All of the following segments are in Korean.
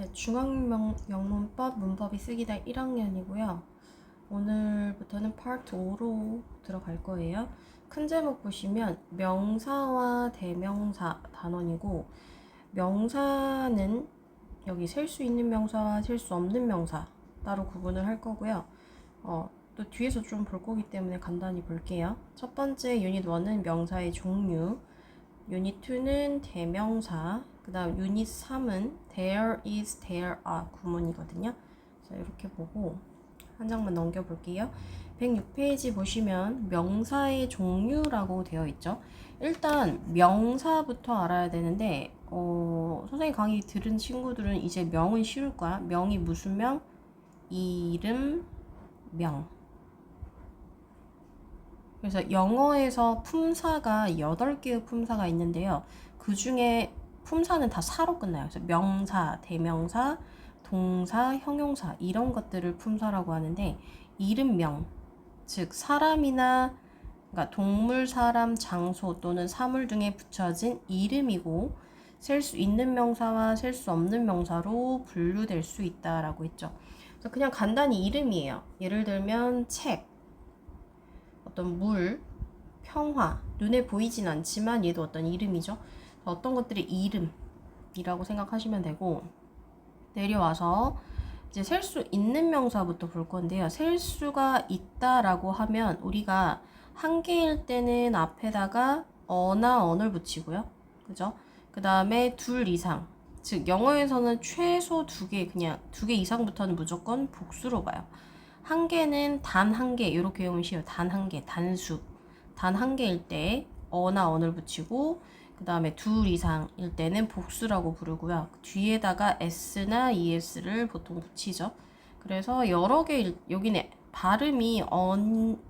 네, 중앙영문법 문법이 쓰기다 1학년이고요. 오늘부터는 파트 5로 들어갈 거예요. 큰 제목 보시면 명사와 대명사 단원이고 명사는 여기 셀 수 있는 명사와 셀 수 없는 명사 따로 구분을 할 거고요. 어, 또 뒤에서 좀 볼 거기 때문에 간단히 볼게요. 첫 번째 유닛 1은 명사의 종류, 유닛 2는 대명사, 그 다음 유닛 3은 there is, there are 구문이거든요. 그래서 이렇게 보고 한 장만 넘겨볼게요. 106페이지 보시면 명사의 종류라고 되어 있죠. 일단 명사부터 알아야 되는데 어, 선생님 강의 들은 친구들은 이제 명은 쉬울 거야. 명이 무슨 명? 이름, 명. 그래서 영어에서 품사가 8개의 품사가 있는데요. 그 중에 품사는 다 사로 끝나요. 그래서 명사, 대명사, 동사, 형용사 이런 것들을 품사라고 하는데 이름명, 즉 사람이나 그러니까 동물, 사람, 장소 또는 사물 등에 붙여진 이름이고 셀 수 있는 명사와 셀 수 없는 명사로 분류될 수 있다라고 했죠. 그래서 그냥 간단히 이름이에요. 예를 들면 책, 어떤 물, 평화, 눈에 보이진 않지만 얘도 어떤 이름이죠. 어떤 것들의 이름이라고 생각하시면 되고 내려와서 이제 셀 수 있는 명사부터 볼 건데요. 셀 수가 있다라고 하면 우리가 한 개일 때는 앞에다가 어나 언을 붙이고요. 그죠? 그 다음에 둘 이상. 즉, 영어에서는 최소 두 개, 그냥 두 개 이상부터는 무조건 복수로 봐요. 한 개는 단 한 개, 이렇게 외우면 쉬워요. 단 한 개, 단수. 단 한 개일 때 어나 언을 붙이고, 그 다음에 둘 이상일 때는 복수라고 부르고요. 뒤에다가 s나 es를 보통 붙이죠. 그래서 여러 개, 여기는 발음이 언,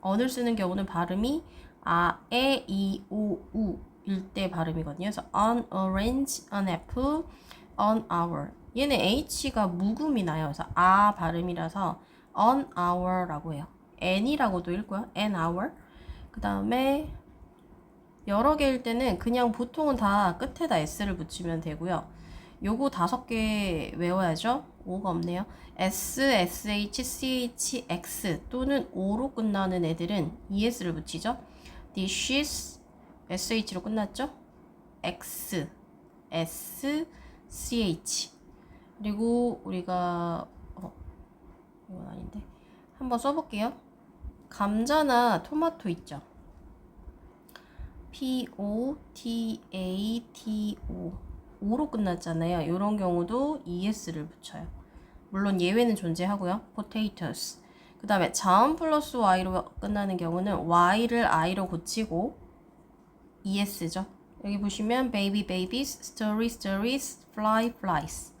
언을 쓰는 경우는 발음이 아, 에, 이, 오, 우 일 때 발음이거든요. 그래서 on orange, on apple, on hour. 얘는 h가 묵음이 나요. 그래서 아 발음이라서 on hour라고 해요. n이라고도 읽고요. an hour. 그 다음에 여러 개일 때는 그냥 보통은 다 끝에다 s를 붙이면 되고요. 요거 다섯 개 외워야죠. 오가 없네요. s, sh, ch, x 또는 o로 끝나는 애들은 es를 붙이죠. dishes, sh로 끝났죠. x, s, ch 그리고 우리가 어 이건 아닌데 한번 써볼게요. 감자나 토마토 있죠. P O T A T O 오로 끝났잖아요. 이런 경우도 es를 붙여요. 물론 예외는 존재하고요. potatoes. 그 다음에 자음 플러스 y로 끝나는 경우는 y를 i로 고치고 es죠. 여기 보시면 baby babies, story stories, fly flies.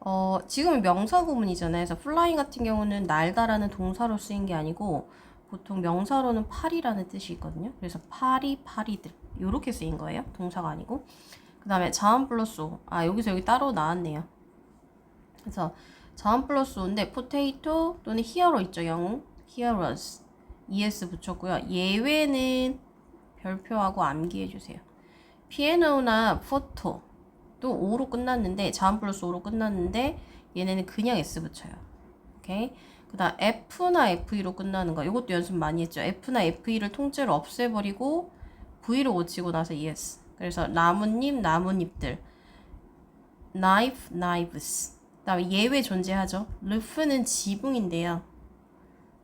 어, 지금은 명사 구문이잖아요. 그래서 flying 같은 경우는 날다라는 동사로 쓰인 게 아니고 보통 명사로는 파리라는 뜻이 있거든요. 그래서 파리, 파리들 이렇게 쓰인 거예요. 동사가 아니고. 그 다음에 자음 플러스 오. 아 여기서 여기 따로 나왔네요. 그래서 자음 플러스 오인데 potato 또는 hero 있죠. 영웅. heroes. es 붙였고요. 예외는 별표하고 암기해 주세요. 피아노나 포토 또 5로 끝났는데 자음 플러스 5로 끝났는데 얘네는 그냥 s 붙여요. 오케이. 그 다음 F나 FE로 끝나는 거 이것도 연습 많이 했죠. F나 FE를 통째로 없애버리고 V로 고치고 나서 ES. 그래서 나뭇잎, 나뭇잎들. knife, knives. 그 다음에 예외 존재하죠. 루프는 지붕인데요.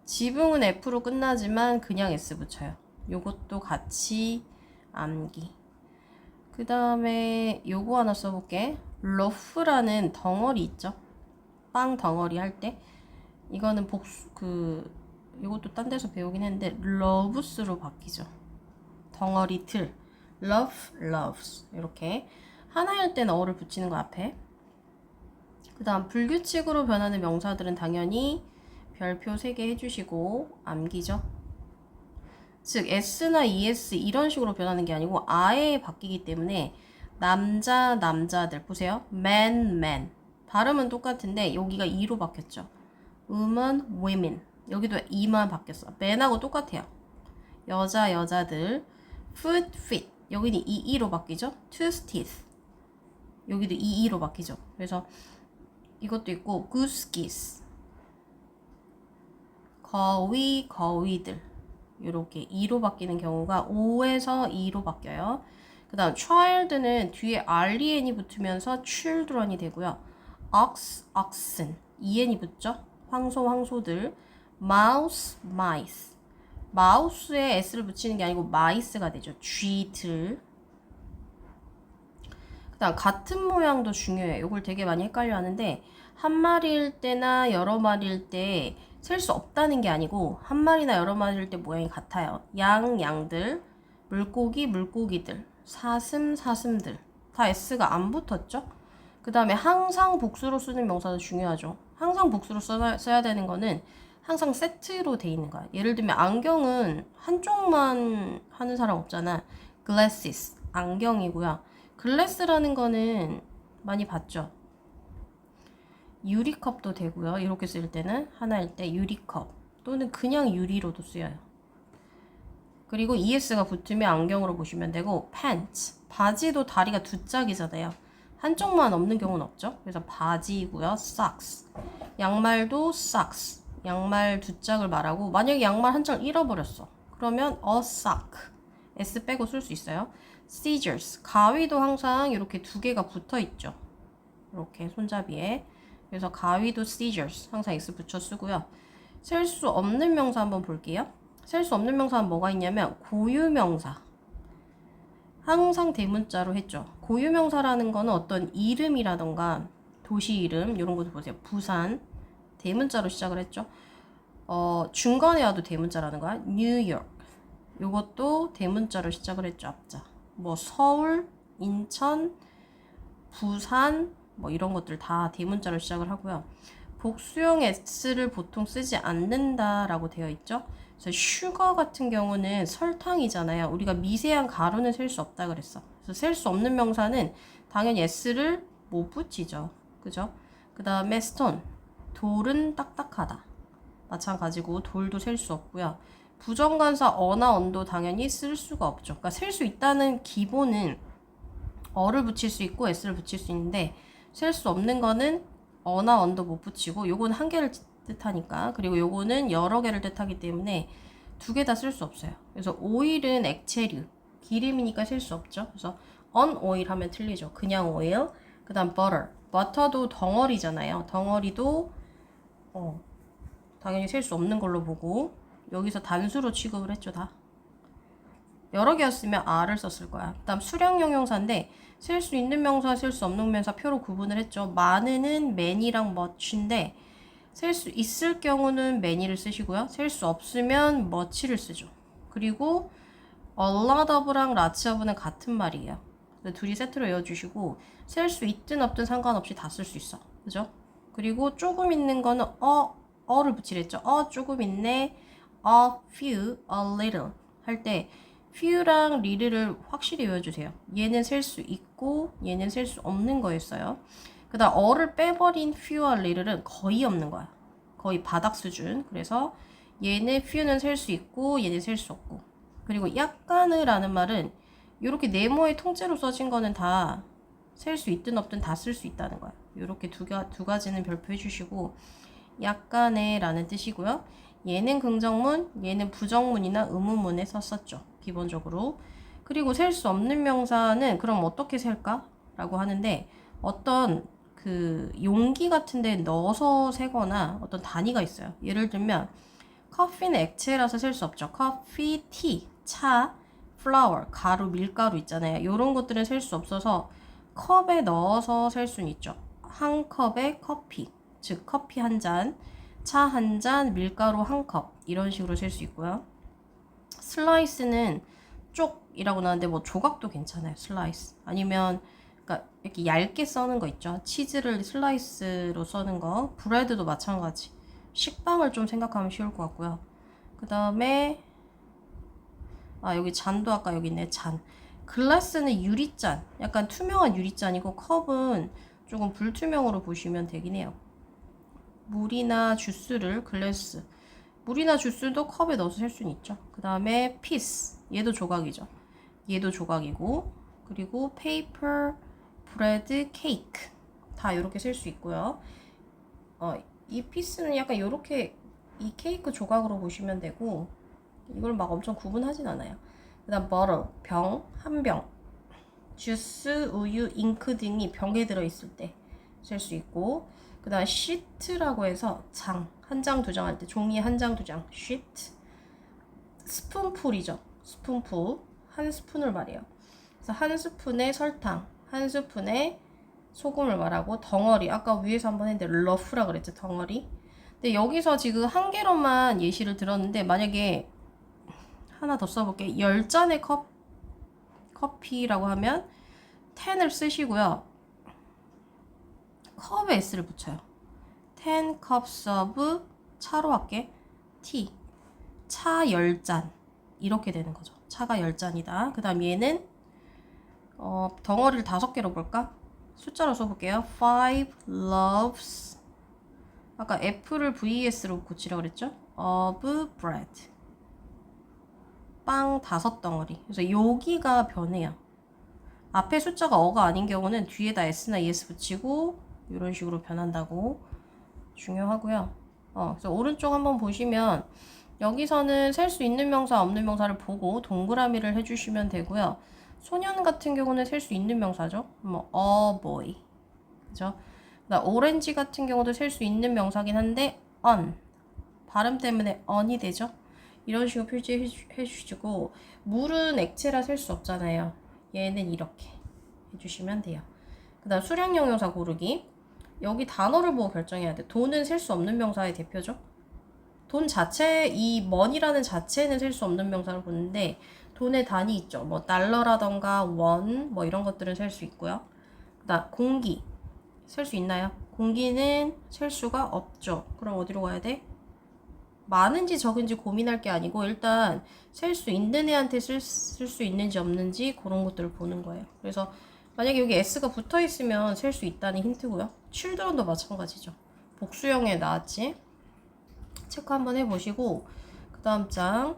지붕은 F로 끝나지만 그냥 S 붙여요. 요것도 같이 암기. 그 다음에 요거 하나 써볼게. 러프라는 덩어리 있죠. 빵 덩어리 할 때. 이거는 복수 그 이것도 딴 데서 배우긴 했는데 loves로 바뀌죠. 덩어리 틀 love loves 이렇게 하나일 때는 어를 붙이는 거 앞에 그 다음 불규칙으로 변하는 명사들은 당연히 별표 3개 해주시고 암기죠. 즉 s나 es 이런 식으로 변하는 게 아니고 아예 바뀌기 때문에 남자 남자들 보세요. man man 발음은 똑같은데 여기가 e로 바뀌었죠. Woman, women. 여기도 이만 바뀌었어. man하고 똑같아요. 여자, 여자들. foot, feet. 여기는 이, 이로 바뀌죠? tooth, teeth. 여기도 EE로 바뀌죠. 그래서 이것도 있고 goose geese 거위 거위들 이렇게 2로 바뀌는 경우가 5에서 2로 바뀌어요. 그 다음 child는 뒤에 ren이 붙으면서 children이 되고요. ox, oxen, en이 붙죠? 황소, 황소들. mouse, mice. 마우스에 s를 붙이는 게 아니고 mice가 되죠. 쥐들. 그 다음 같은 모양도 중요해요. 이걸 되게 많이 헷갈려 하는데 한 마리일 때나 여러 마리일 때 셀 수 없다는 게 아니고 한 마리나 여러 마리일 때 모양이 같아요. 양, 양들, 물고기, 물고기들, 사슴, 사슴들. 다 S가 안 붙었죠? 그 다음에 항상 복수로 쓰는 명사도 중요하죠. 항상 복수로 써야, 써야 되는 거는 항상 세트로 돼 있는 거야. 예를 들면 안경은 한쪽만 하는 사람 없잖아. glasses, 안경이고요. 글래스라는 거는 많이 봤죠. 유리컵도 되고요. 이렇게 쓸 때는 하나일 때 유리컵 또는 그냥 유리로도 쓰여요. 그리고 ES가 붙으면 안경으로 보시면 되고 pants 바지도 다리가 두 짝이잖아요. 한쪽만 없는 경우는 없죠. 그래서 바지고요. socks 양말도 socks 양말 두 짝을 말하고 만약에 양말 한 짝 잃어버렸어. 그러면 a sock s 빼고 쓸 수 있어요. scissors 가위도 항상 이렇게 두 개가 붙어 있죠. 이렇게 손잡이에 그래서 가위도 scissors 항상 x 붙여 쓰고요. 셀 수 없는 명사 한번 볼게요. 셀 수 없는 명사는 뭐가 있냐면 고유 명사. 항상 대문자로 했죠. 고유명사라는 거는 어떤 이름이라던가 도시 이름 이런 것도 보세요. 부산 대문자로 시작을 했죠. 어, 중간에 와도 대문자라는 거야. 뉴욕 요것도 대문자로 시작을 했죠. 앞자. 뭐 서울, 인천, 부산 뭐 이런 것들 다 대문자로 시작을 하고요. 복수형 s를 보통 쓰지 않는다라고 되어 있죠. 그래서 슈거 같은 경우는 설탕이잖아요. 우리가 미세한 가루는 셀 수 없다 그랬어. 그래서 셀 수 없는 명사는 당연히 s를 못 붙이죠. 그죠? 그 다음에 stone. 돌은 딱딱하다. 마찬가지고 돌도 셀 수 없고요. 부정관사 어나 언도 당연히 쓸 수가 없죠. 그러니까 셀 수 있다는 기본은 어를 붙일 수 있고 s를 붙일 수 있는데 셀 수 없는 거는 어나 언도 못 붙이고 요건 한 개를 뜻하니까 그리고 요거는 여러 개를 뜻하기 때문에 두 개 다 쓸 수 없어요. 그래서 오일은 액체류, 기름이니까 쓸 수 없죠. 그래서 on oil 하면 틀리죠. 그냥 오일. 그 다음 butter. 버터도 덩어리잖아요. 덩어리도 어, 당연히 셀 수 없는 걸로 보고 여기서 단수로 취급을 했죠 다. 여러 개였으면 R을 썼을 거야. 그다음 수량 형용사인데 셀수 있는 명사, 셀수 없는 명사 표로 구분을 했죠. 많은은 many랑 much인데 셀 수 있을 경우는 many를 쓰시고요. 셀 수 없으면 much를 쓰죠. 그리고 a lot of랑 lots of는 같은 말이에요. 둘이 세트로 외워주시고 셀 수 있든 없든 상관없이 다 쓸 수 있어. 그죠? 그리고 조금 있는 거는 어, 어를 붙이랬죠. 어, 조금 있네. a few, a little 할 때 few랑 little를 확실히 외워주세요. 얘는 셀 수 있고 얘는 셀 수 없는 거였어요. 그 다음 어를 빼버린 few와 little은 거의 없는 거야. 거의 바닥 수준. 그래서 얘는 few는 셀 수 있고 얘는 셀수 없고 그리고 약간을 라는 말은 이렇게 네모의 통째로 써진 거는 다 셀 수 있든 없든 다 쓸 수 있다는 거야. 이렇게 두, 가, 두 가지는 별표해 주시고 약간의 라는 뜻이고요. 얘는 긍정문, 얘는 부정문이나 의문문에 썼었죠. 기본적으로. 그리고 셀 수 없는 명사는 그럼 어떻게 셀까? 라고 하는데 어떤 그 용기 같은 데 넣어서 세거나 어떤 단위가 있어요. 예를 들면 커피는 액체라서 셀 수 없죠. 커피, 티, 차, 플라워, 가루, 밀가루 있잖아요. 이런 것들은 셀 수 없어서 컵에 넣어서 셀 수는 있죠. 한 컵에 커피, 즉 커피 한 잔, 차 한 잔, 밀가루 한 컵 이런 식으로 셀 수 있고요. 슬라이스는 쪽이라고 나왔는데 뭐 조각도 괜찮아요. 슬라이스 아니면 그러니까 이렇게 얇게 써는 거 있죠. 치즈를 슬라이스로 써는 거, 브레드도 마찬가지. 식빵을 좀 생각하면 쉬울 것 같고요. 그 다음에 아 여기 잔도 아까 여기 있네 잔. 글라스는 유리잔, 약간 투명한 유리잔이고 컵은 조금 불투명으로 보시면 되긴 해요. 물이나 주스를 글래스 물이나 주스도 컵에 넣어서 셀 수는 있죠. 그 다음에 피스 얘도 조각이죠. 얘도 조각이고 그리고 페이퍼 브레드 케이크 다 이렇게 쓸 수 있고요. 어, 이 피스는 약간 이렇게 이 케이크 조각으로 보시면 되고 이걸 막 엄청 구분하진 않아요. 그다음 버럴 병한 병, 주스, 우유, 잉크 등이 병에 들어 있을 때 쓸 수 있고 그다음 시트라고 해서 장 한 장 두 장 할 때 종이 한 장 두 장 시트 스푼풀이죠. 스푼풀 한 스푼을 말해요. 그래서 한 스푼에 설탕, 한 스푼에 소금을 말하고 덩어리 아까 위에서 한번 했는데 러프라 그랬죠 덩어리. 근데 여기서 지금 한 개로만 예시를 들었는데 만약에 하나 더 써볼게. 열 잔의 컵 커피라고 하면 10을 쓰시고요. 컵에 s를 붙여요. 10 cups of 차로 할게. tea. 차 10잔. 이렇게 되는 거죠. 차가 10잔이다. 그 다음 얘는 어, 덩어리를 다섯 개로 볼까? 숫자로 써볼게요. 5 loaves 아까 F를 VS로 고치라고 그랬죠? of bread 빵 다섯 덩어리 그래서 여기가 변해요. 앞에 숫자가 어가 아닌 경우는 뒤에다 S나 ES 붙이고 이런 식으로 변한다고 중요하고요. 어, 그래서 오른쪽 한번 보시면 여기서는 셀 수 있는 명사 없는 명사를 보고 동그라미를 해주시면 되고요. 소년 같은 경우는 셀 수 있는 명사죠. 뭐 a boy, 그죠? 그다음 오렌지 같은 경우도 셀 수 있는 명사긴 한데 on 발음 때문에 on이 되죠. 이런 식으로 표시해 주- 해주시고 물은 액체라 셀 수 없잖아요. 얘는 이렇게 해주시면 돼요. 그 다음 수량형 명사 고르기 여기 단어를 보고 결정해야 돼. 돈은 셀 수 없는 명사의 대표죠. 돈 자체 이 money라는 자체는 셀 수 없는 명사를 보는데 돈의 단위 있죠. 뭐 달러라던가 원 뭐 이런 것들은 셀 수 있고요. 그다음 공기 셀 수 있나요? 공기는 셀 수가 없죠. 그럼 어디로 가야 돼? 많은지 적은지 고민할 게 아니고 일단 셀 수 있는 애한테 쓸 수 있는지 없는지 그런 것들을 보는 거예요. 그래서 만약에 여기 s가 붙어 있으면 셀 수 있다는 힌트고요. children도 마찬가지죠. 복수형에 나왔지. 체크 한번 해보시고 그 다음 장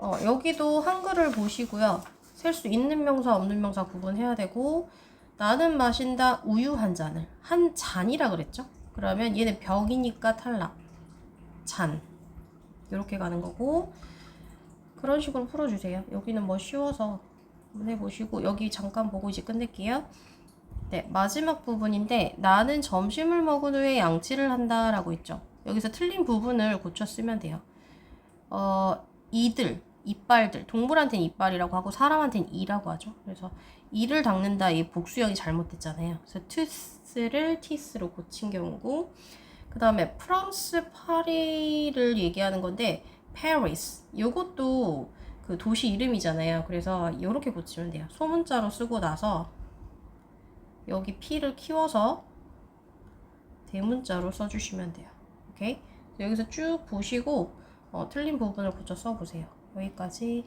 어, 여기도 한글을 보시고요. 셀 수 있는 명사 없는 명사 구분해야 되고 나는 마신다 우유 한 잔을 한 잔이라 그랬죠? 그러면 얘는 벽이니까 탈락 잔 이렇게 가는 거고 그런 식으로 풀어주세요. 여기는 뭐 쉬워서 한번 해보시고 여기 잠깐 보고 이제 끝낼게요. 네 마지막 부분인데 나는 점심을 먹은 후에 양치를 한다라고 있죠. 여기서 틀린 부분을 고쳐 쓰면 돼요. 어 이들 이빨들 동물한테는 이빨이라고 하고 사람한테는 이라고 하죠. 그래서 이를 닦는다 이 복수형이 잘못됐잖아요. 그래서 tooth를 teeth로 고친 경우고 그 다음에 프랑스 파리를 얘기하는 건데 Paris 요것도 그 도시 이름이잖아요. 그래서 이렇게 고치면 돼요. 소문자로 쓰고 나서 여기 P를 키워서 대문자로 써주시면 돼요. 오케이? 여기서 쭉 보시고 어, 틀린 부분을 고쳐 써보세요. 여기까지